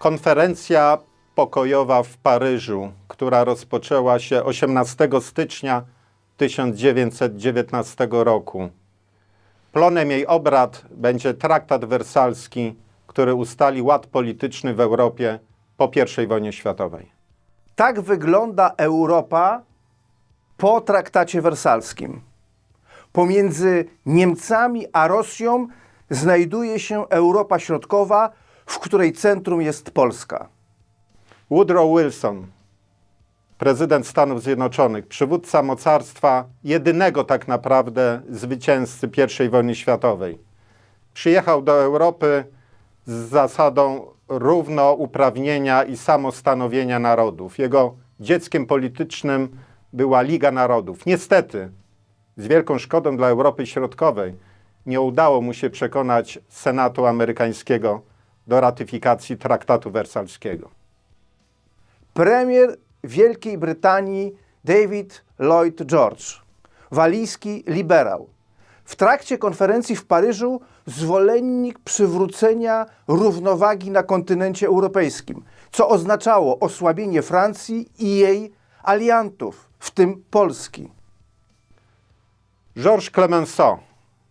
Konferencja pokojowa w Paryżu, która rozpoczęła się 18 stycznia 1919 roku. Plonem jej obrad będzie traktat wersalski, który ustali ład polityczny w Europie po I wojnie światowej. Tak wygląda Europa po traktacie wersalskim. Pomiędzy Niemcami a Rosją znajduje się Europa Środkowa, w której centrum jest Polska. Woodrow Wilson, prezydent Stanów Zjednoczonych, przywódca mocarstwa, jedynego tak naprawdę zwycięzcy I wojny światowej, przyjechał do Europy z zasadą równouprawnienia i samostanowienia narodów. Jego dzieckiem politycznym była Liga Narodów. Niestety, z wielką szkodą dla Europy Środkowej, nie udało mu się przekonać Senatu amerykańskiego do ratyfikacji traktatu wersalskiego. Premier Wielkiej Brytanii David Lloyd George, walijski liberał. W trakcie konferencji w Paryżu zwolennik przywrócenia równowagi na kontynencie europejskim, co oznaczało osłabienie Francji i jej aliantów, w tym Polski. Georges Clemenceau,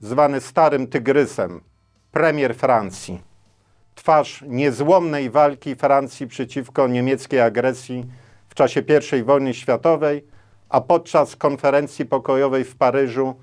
zwany Starym Tygrysem, premier Francji, twarz niezłomnej walki Francji przeciwko niemieckiej agresji w czasie I wojny światowej, a podczas konferencji pokojowej w Paryżu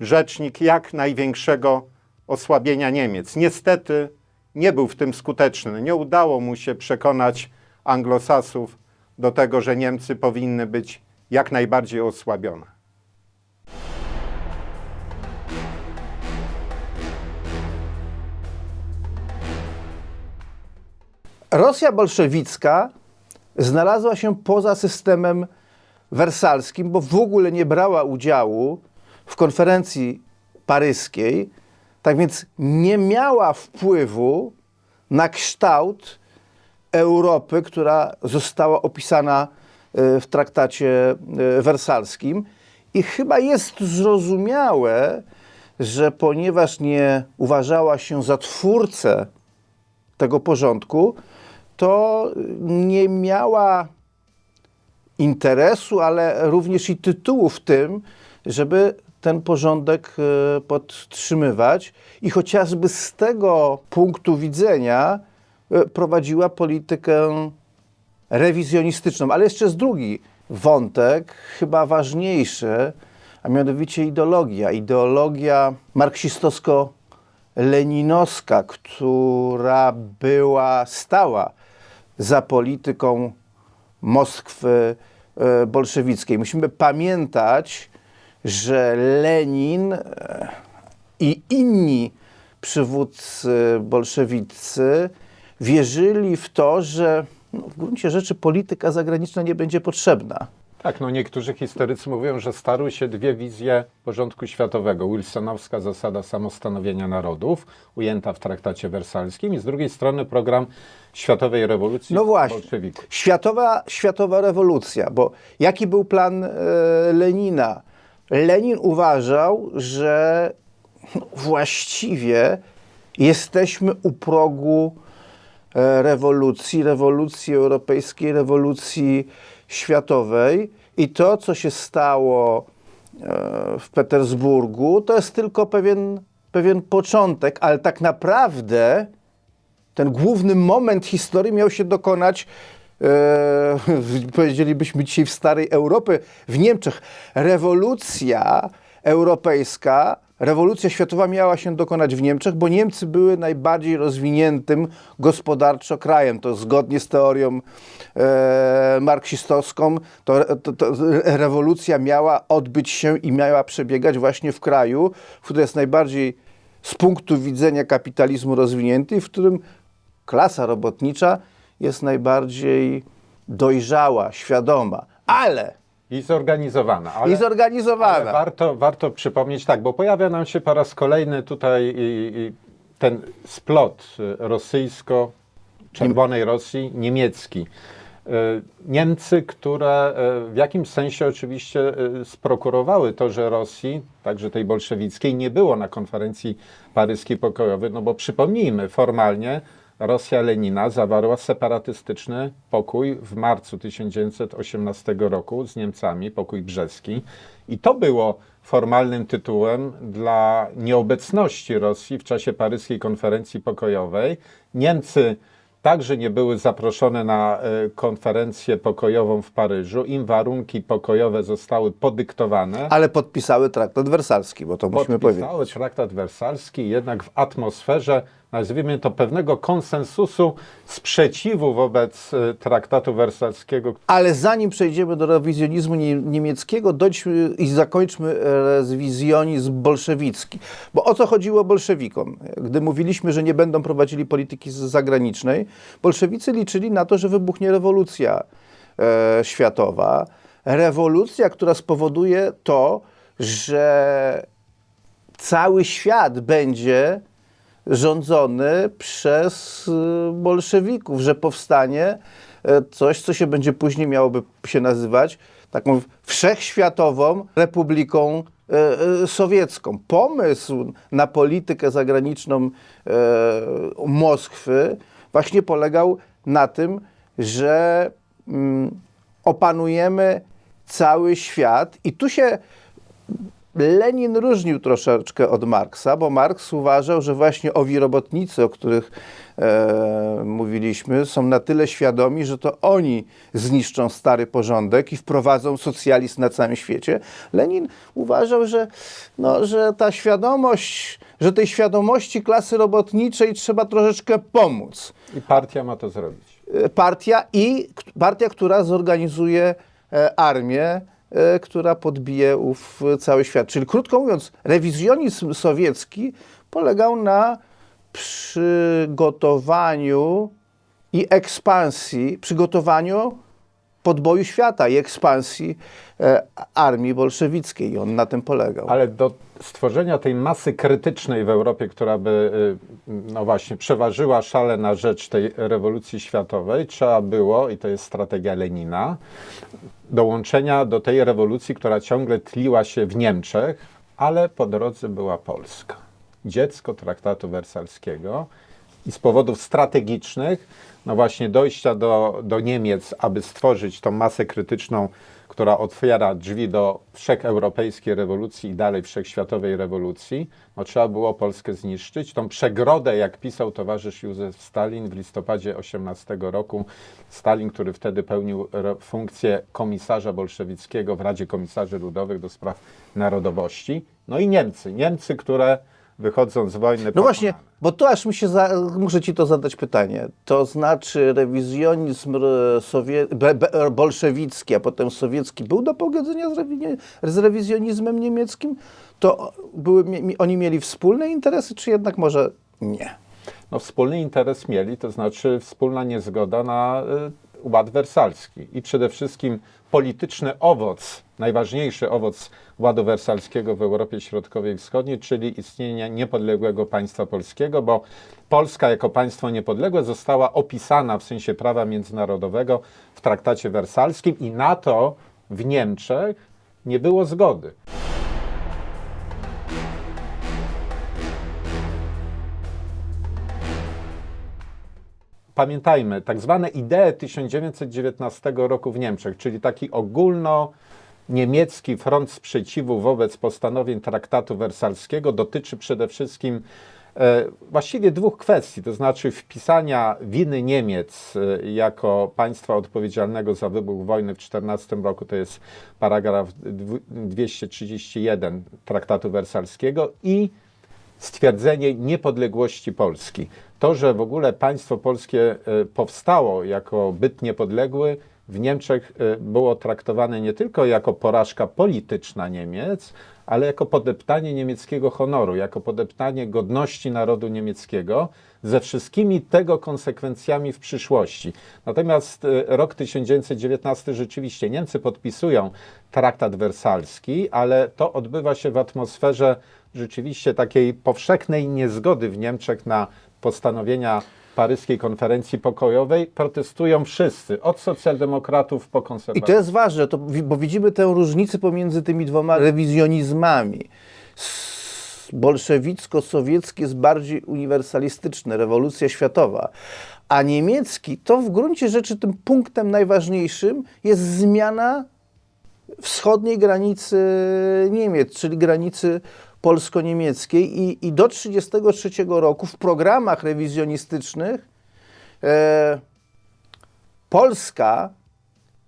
rzecznik jak największego osłabienia Niemiec. Niestety nie był w tym skuteczny. Nie udało mu się przekonać anglosasów do tego, że Niemcy powinny być jak najbardziej osłabione. Rosja bolszewicka znalazła się poza systemem wersalskim, bo w ogóle nie brała udziału w konferencji paryskiej, tak więc nie miała wpływu na kształt Europy, która została opisana e, w traktacie e, wersalskim. I chyba jest zrozumiałe, że ponieważ nie uważała się za twórcę tego porządku, to nie miała interesu, ale również i tytułu w tym, żeby ten porządek e, podtrzymywać i chociażby z tego punktu widzenia e, prowadziła politykę rewizjonistyczną. Ale jeszcze jest drugi wątek, chyba ważniejszy, a mianowicie ideologia. Ideologia marksistowsko-leninowska, która była stała za polityką Moskwy e, bolszewickiej. Musimy pamiętać, że Lenin e, i inni przywódcy bolszewicy wierzyli w to, że no, w gruncie rzeczy polityka zagraniczna nie będzie potrzebna. Tak, no niektórzy historycy mówią, że starły się dwie wizje porządku światowego. Wilsonowska zasada samostanowienia narodów, ujęta w traktacie wersalskim i z drugiej strony program światowej rewolucji No właśnie. Światowa, światowa rewolucja, bo jaki był plan e, Lenina? Lenin uważał, że no, właściwie jesteśmy u progu e, rewolucji, rewolucji europejskiej, rewolucji światowej i to, co się stało e, w Petersburgu, to jest tylko pewien, pewien początek, ale tak naprawdę ten główny moment historii miał się dokonać, e, powiedzielibyśmy dzisiaj w starej Europy, w Niemczech. Rewolucja europejska, rewolucja światowa miała się dokonać w Niemczech, bo Niemcy były najbardziej rozwiniętym gospodarczo krajem. To zgodnie z teorią e, marksistowską, to, to, to rewolucja miała odbyć się i miała przebiegać właśnie w kraju, w którym jest najbardziej z punktu widzenia kapitalizmu rozwinięty, i w którym klasa robotnicza jest najbardziej dojrzała, świadoma, ale I zorganizowana. Ale, i zorganizowana. ale warto, warto przypomnieć, tak, bo pojawia nam się po raz kolejny tutaj i, i ten splot y, rosyjsko-czerwonej Rosji, niemiecki. Y, Niemcy, które y, w jakimś sensie oczywiście sprokurowały to, że Rosji, także tej bolszewickiej, nie było na konferencji paryskiej pokojowej, no bo przypomnijmy, formalnie Rosja Lenina zawarła separatystyczny pokój w marcu 1918 roku z Niemcami, pokój brzeski. I to było formalnym tytułem dla nieobecności Rosji w czasie paryskiej konferencji pokojowej. Niemcy także nie były zaproszone na e, konferencję pokojową w Paryżu. Im warunki pokojowe zostały podyktowane. Ale podpisały traktat wersalski, bo to musimy powiedzieć. Podpisały traktat wersalski, jednak w atmosferze, nazwijmy to, pewnego konsensusu, sprzeciwu wobec e, traktatu wersalskiego. Ale zanim przejdziemy do rewizjonizmu nie, niemieckiego, dojdźmy i zakończmy rewizjonizm bolszewicki. Bo o co chodziło bolszewikom? Gdy mówiliśmy, że nie będą prowadzili polityki zagranicznej, bolszewicy liczyli na to, że wybuchnie rewolucja e, światowa. Rewolucja, która spowoduje to, że cały świat będzie rządzony przez y, bolszewików, że powstanie e, coś, co się będzie później miałoby się nazywać taką wszechświatową republiką e, e, sowiecką. Pomysł na politykę zagraniczną e, Moskwy właśnie polegał na tym, że mm, opanujemy cały świat. I tu się Lenin różnił troszeczkę od Marksa, bo Marks uważał, że właśnie owi robotnicy, o których e, mówiliśmy, są na tyle świadomi, że to oni zniszczą stary porządek i wprowadzą socjalizm na całym świecie. Lenin uważał, że, no, że ta świadomość, że tej świadomości klasy robotniczej trzeba troszeczkę pomóc I partia ma to zrobić. e, partia i partia, która zorganizuje e, armię, która podbije ów cały świat. Czyli krótko mówiąc, rewizjonizm sowiecki polegał na przygotowaniu i ekspansji, przygotowaniu podboju świata i ekspansji e, armii bolszewickiej. I on na tym polegał. Ale do stworzenia tej masy krytycznej w Europie, która by, y, no właśnie, przeważyła szale na rzecz tej rewolucji światowej, trzeba było, i to jest strategia Lenina, dołączenia do tej rewolucji, która ciągle tliła się w Niemczech, ale po drodze była Polska. Dziecko traktatu wersalskiego i z powodów strategicznych, no właśnie dojścia do, do Niemiec, aby stworzyć tą masę krytyczną, która otwiera drzwi do wszecheuropejskiej rewolucji i dalej wszechświatowej rewolucji, no trzeba było Polskę zniszczyć. Tą przegrodę, jak pisał towarzysz Józef Stalin w listopadzie 18 roku, Stalin, który wtedy pełnił funkcję komisarza bolszewickiego w Radzie Komisarzy Ludowych do spraw narodowości, no i Niemcy, Niemcy, które wychodzą z wojny No właśnie, pokonane. bo to aż mi się, za, muszę ci to zadać pytanie. To znaczy rewizjonizm sowie, be, be, bolszewicki, a potem sowiecki był do pogodzenia z, rewi, z rewizjonizmem niemieckim? To były, mi, oni mieli wspólne interesy, czy jednak może nie? no, wspólny interes mieli, to znaczy wspólna niezgoda na y, ład wersalski i przede wszystkim polityczny owoc, najważniejszy owoc ładu wersalskiego w Europie Środkowej i Wschodniej, czyli istnienia niepodległego państwa polskiego, bo Polska jako państwo niepodległe została opisana w sensie prawa międzynarodowego w traktacie wersalskim i na to w Niemczech nie było zgody. Pamiętajmy, tak zwane idee 1919 roku w Niemczech, czyli taki ogólno niemiecki front sprzeciwu wobec postanowień traktatu wersalskiego dotyczy przede wszystkim e, właściwie dwóch kwestii, to znaczy wpisania winy Niemiec e, jako państwa odpowiedzialnego za wybuch wojny w 14 roku, to jest paragraf dwu- 231 traktatu wersalskiego i stwierdzenie niepodległości Polski. To, że w ogóle państwo polskie e, powstało jako byt niepodległy, w Niemczech e, było traktowane nie tylko jako porażka polityczna Niemiec, ale jako podeptanie niemieckiego honoru, jako podeptanie godności narodu niemieckiego, ze wszystkimi tego konsekwencjami w przyszłości. Natomiast e, rok 1919 rzeczywiście Niemcy podpisują traktat wersalski, ale to odbywa się w atmosferze rzeczywiście takiej powszechnej niezgody w Niemczech na postanowienia paryskiej konferencji pokojowej. Protestują wszyscy, od socjaldemokratów po I konserwatywów. to jest ważne, to, bo widzimy tę różnicę pomiędzy tymi dwoma rewizjonizmami. Bolszewicko-sowiecki jest bardziej uniwersalistyczny, rewolucja światowa, a niemiecki to w gruncie rzeczy tym punktem najważniejszym jest zmiana wschodniej granicy Niemiec, czyli granicy polsko-niemieckiej i, i do 1933 roku w programach rewizjonistycznych e, Polska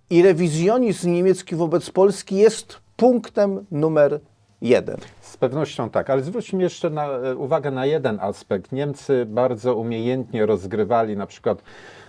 i rewizjonizm niemiecki wobec Polski jest punktem numer jeden. Z pewnością tak, ale zwróćmy jeszcze na, e, uwagę na jeden aspekt. Niemcy bardzo umiejętnie rozgrywali na przykład,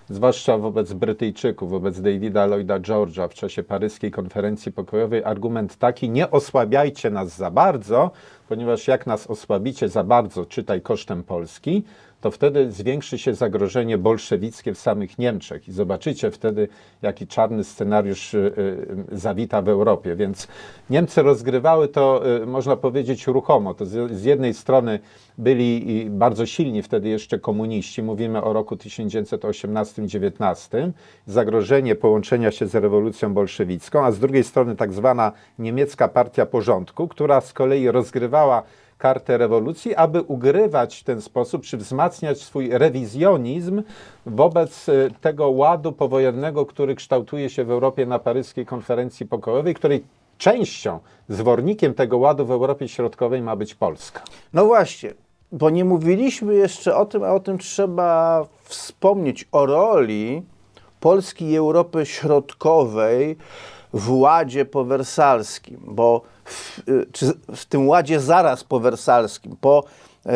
zwłaszcza wobec Brytyjczyków, wobec Davida Lloyda George'a w czasie paryskiej konferencji pokojowej, argument taki, nie osłabiajcie nas za bardzo, ponieważ jak nas osłabicie za bardzo, czytaj kosztem Polski, to wtedy zwiększy się zagrożenie bolszewickie w samych Niemczech i zobaczycie wtedy, jaki czarny scenariusz y, y, zawita w Europie. Więc Niemcy rozgrywały to, y, można powiedzieć, ruchomo. To z, jednej strony byli bardzo silni wtedy jeszcze komuniści, mówimy o roku 1918-19, zagrożenie połączenia się z rewolucją bolszewicką, a z drugiej strony tak zwana niemiecka partia porządku, która z kolei rozgrywała kartę rewolucji, aby ugrywać w ten sposób, czy wzmacniać swój rewizjonizm wobec e, tego ładu powojennego, który kształtuje się w Europie na paryskiej konferencji pokojowej, której częścią, zwornikiem tego ładu w Europie Środkowej ma być Polska. No właśnie, bo nie mówiliśmy jeszcze o tym, a o tym trzeba wspomnieć, o roli Polski i Europy Środkowej w ładzie powersalskim, bo w, y, w tym ładzie zaraz powersalskim, po e,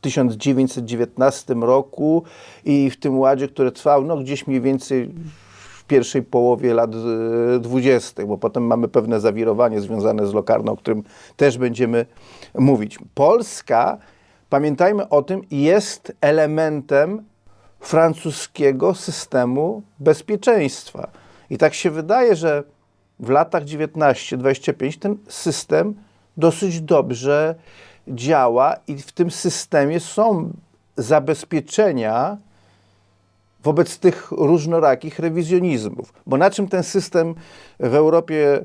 1919 roku i w tym ładzie, który trwał no, gdzieś mniej więcej w pierwszej połowie lat e, dwudziestych, bo potem mamy pewne zawirowanie związane z lokarną, o którym też będziemy mówić. Polska, pamiętajmy o tym, jest elementem francuskiego systemu bezpieczeństwa. I tak się wydaje, że w latach 19-25 ten system dosyć dobrze działa i w tym systemie są zabezpieczenia wobec tych różnorakich rewizjonizmów. Bo na czym ten system w Europie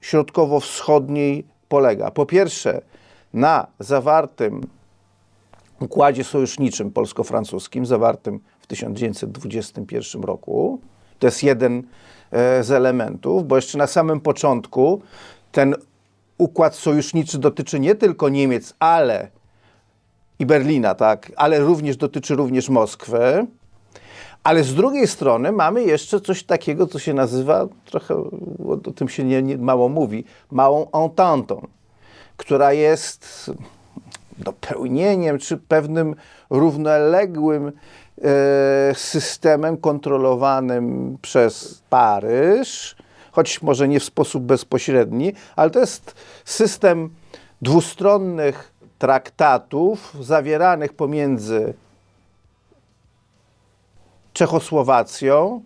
Środkowo-Wschodniej polega? Po pierwsze, na zawartym układzie sojuszniczym polsko-francuskim, zawartym w 1921 roku. To jest jeden e, z elementów, bo jeszcze na samym początku ten układ sojuszniczy dotyczy nie tylko Niemiec, ale i Berlina, tak, ale również dotyczy również Moskwy. Ale z drugiej strony mamy jeszcze coś takiego, co się nazywa, trochę o tym się nie, nie, mało mówi, małą ententą, która jest dopełnieniem czy pewnym równoległym e, systemem kontrolowanym przez Paryż, choć może nie w sposób bezpośredni, ale to jest system dwustronnych traktatów zawieranych pomiędzy Czechosłowacją,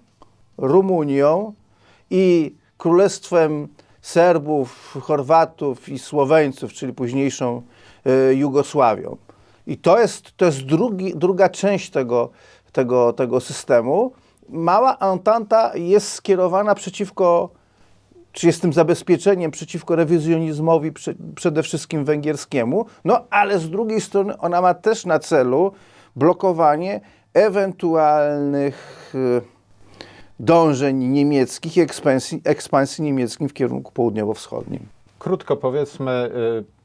Rumunią i Królestwem Serbów, Chorwatów i Słoweńców, czyli późniejszą Jugosławią. I to jest, to jest drugi, druga część tego, tego, tego systemu. Mała Entanta jest skierowana przeciwko, czy jest tym zabezpieczeniem przeciwko rewizjonizmowi prze, przede wszystkim węgierskiemu, no ale z drugiej strony ona ma też na celu blokowanie ewentualnych y, dążeń niemieckich i ekspansji, ekspansji niemieckim w kierunku południowo-wschodnim. Krótko powiedzmy, y,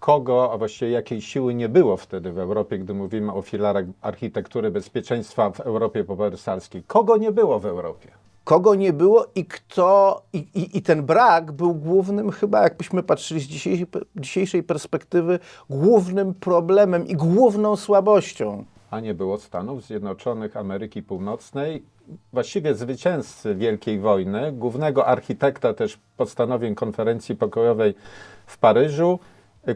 kogo, a właściwie jakiej siły nie było wtedy w Europie, gdy mówimy o filarach architektury bezpieczeństwa w Europie powersalskiej. Kogo nie było w Europie? Kogo nie było i kto, i, i, i ten brak był głównym, chyba jakbyśmy patrzyli z dzisiejszej, dzisiejszej perspektywy, głównym problemem i główną słabością. a nie było Stanów Zjednoczonych Ameryki Północnej, właściwie zwycięzcy Wielkiej Wojny, głównego architekta też postanowień konferencji pokojowej w Paryżu,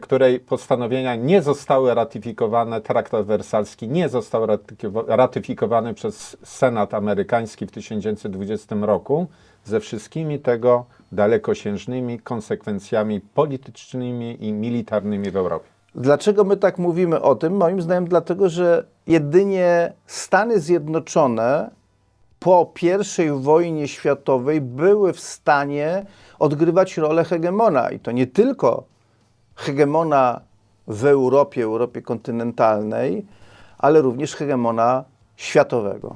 której postanowienia nie zostały ratyfikowane, traktat wersalski nie został ratyfikowa- ratyfikowany przez Senat amerykański w 1920 roku, ze wszystkimi tego dalekosiężnymi konsekwencjami politycznymi i militarnymi w Europie. Dlaczego my tak mówimy o tym? Moim zdaniem dlatego, że jedynie Stany Zjednoczone po I wojnie światowej były w stanie odgrywać rolę hegemona. I to nie tylko hegemona w Europie, Europie kontynentalnej, ale również hegemona światowego.